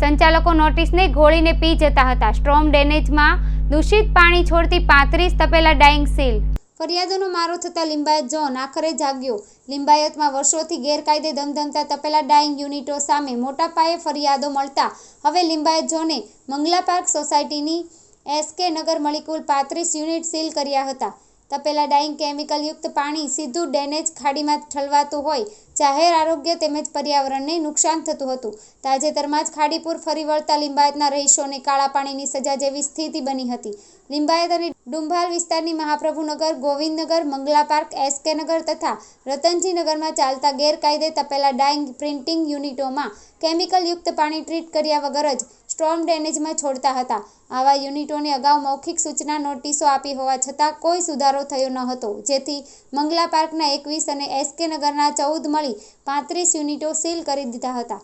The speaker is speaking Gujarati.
સંચાલકો નોટિસને ઘોળીને પી જતા હતા. સ્ટ્રોમ ડેનેજમાં દૂષિત પાણી છોડતી પાંત્રીસ તપેલા ડાઇંગ સીલ. ફરિયાદોનો મારો થતાં લિંબાયત ઝોન આખરે જાગ્યો. લિંબાયતમાં વર્ષોથી ગેરકાયદે ધમધમતા તપેલા ડાઇંગ યુનિટો સામે મોટા પાયે ફરિયાદો મળતા. હવે લિંબાયત ઝોને મંગલા પાર્ક સોસાયટીની એસકે નગર મળી કુલ પાંત્રીસ યુનિટ સીલ કર્યા હતા. તપેલા ડાઇંગ કેમિકલયુક્ત પાણી સીધું ડેનેજ ખાડીમાં ઠલવાતું હોય, જાહેર આરોગ્ય તેમજ પર્યાવરણને નુકસાન થતું હતું. તાજેતરમાં જ ખાડીપુર ફરી વળતા લિંબાયતના રહીશોને કાળા પાણીની સજા જેવી સ્થિતિ બની હતી. લિંબાયત અને ડુંભાલ વિસ્તારની મહાપ્રભુનગર, ગોવિંદનગર, મંગલા પાર્ક એસકે નગર તથા રતનજી નગરમાં ચાલતા ગેરકાયદે તપેલા ડાઇંગ પ્રિન્ટિંગ યુનિટોમાં કેમિકલયુક્ત પાણી ટ્રીટ કર્યા વગર જ સ્ટ્રોમ ડેનેજમાં છોડતા હતા. આવા યુનિટોને અગાઉ મૌખિક સૂચના નોટિસો આપી હોવા છતાં કોઈ સુધારો થયો ન હતો. જેથી મંગલા પાર્કના એકવીસ અને એસકે નગરના ચૌદ મળી પાંત્રીસ યુનિટો સીલ કરી દીધા હતા.